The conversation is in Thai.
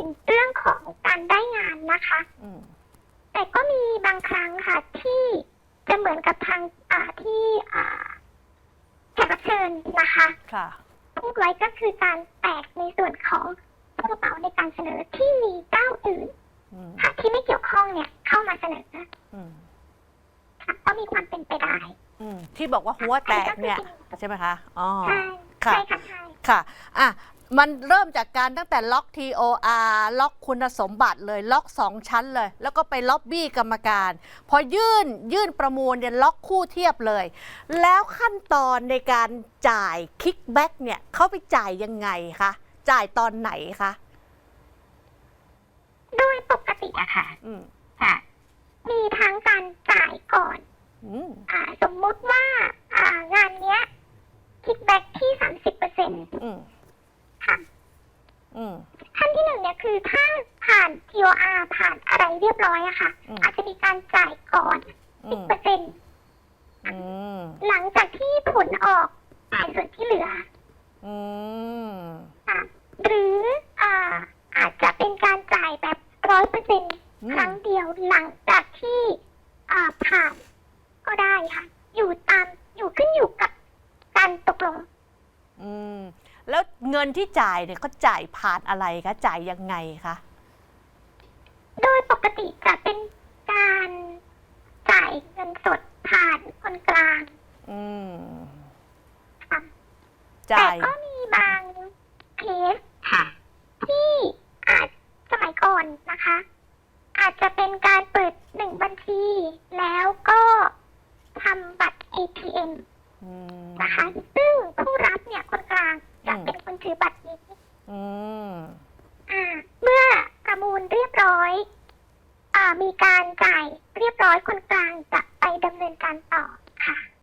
ถึงเรื่องของการได้งานนะคะ อืมแต่ก็มีบางครั้งค่ะ ที่จะเหมือนกับทางอ่าที่อ่าแขกรับเชิญนะคะค่ะ พูดไว้ก็คือการแตกในส่วนของกระเป๋าในการเสนอที่มีเจ้าอื่นอืมค่ะ ที่ไม่เกี่ยวข้องเนี่ยเข้ามาเสนออืมค่ะก็มีความเป็นไปได้อืมที่บอกว่าหัวแตกเนี่ย ใช่ไหมคะอ๋อ ใช่ค่ะ ใช่ค่ะใช่ ค่ะ อะ มันเริ่มจากการตั้งแต่ล็อก TOR ล็อกคุณสมบัติเลยล็อก 2 ชั้นเลย แล้วก็ไปล็อบบี้กรรมการ พอยื่นยื่นประมูลเนี่ยล็อกคู่เทียบเลย แล้วขั้นตอนในการจ่ายคิกแบ็กเนี่ยเขาไปจ่ายยังไงคะจ่ายตอนไหนคะโดยปกติอะค่ะอืมค่ะ มีทั้งการจ่ายก่อนอืมอ่าสมมุติว่า อ่างานเนี้ยคิดแบ็กที่สามสิบเปอร์เซ็นต์ อืมค่ะอืมขั้ นที่หนึ่งเนี่ยคือถ้าผ่าน TOR ผ่านอะไรเรียบร้อยอะค่ะ อืม อาจจะมีการจ่ายก่อนอืสิบมเปอร์เซ็นต์อืมหลังจากที่ผลออกจ่ายส่วนที่เหลือ อืมค่ะหรืออ่าอาจจะเป็นการจ่ายแบบร้อยเปอร์เซ็นต์อืคมรั้งเดียวหลังจากที่อ่าผ่านก็ได้ค่ะ อยู่ตามอยู่ขึ้นอยู่กับการตกลง อืม แล้วเงินที่จ่ายเนี่ยเขาจ่ายผ่านอะไรคะจ่ายยังไงคะโดยปกติจะเป็นการจ่ายเงินสดผ่านคนกลางอืมค่ะจ่าแต่ยก็มีบางเคสค่ะ ที่อาจสมัยก่อนนะคะ อาจจะเป็นการเปิดหนึ่งบัญชี แล้วก็ทำบัตร ATM อืมนะคะซึ่งผู้รับเนี่ยคนกลางจะเป็นคนถือบัตรนี้ อืม อ่า เมื่อประมูลเรียบร้ อยอามีการจ่ายเรียบร้อยคนกลางจะไปดำเนินการต่อ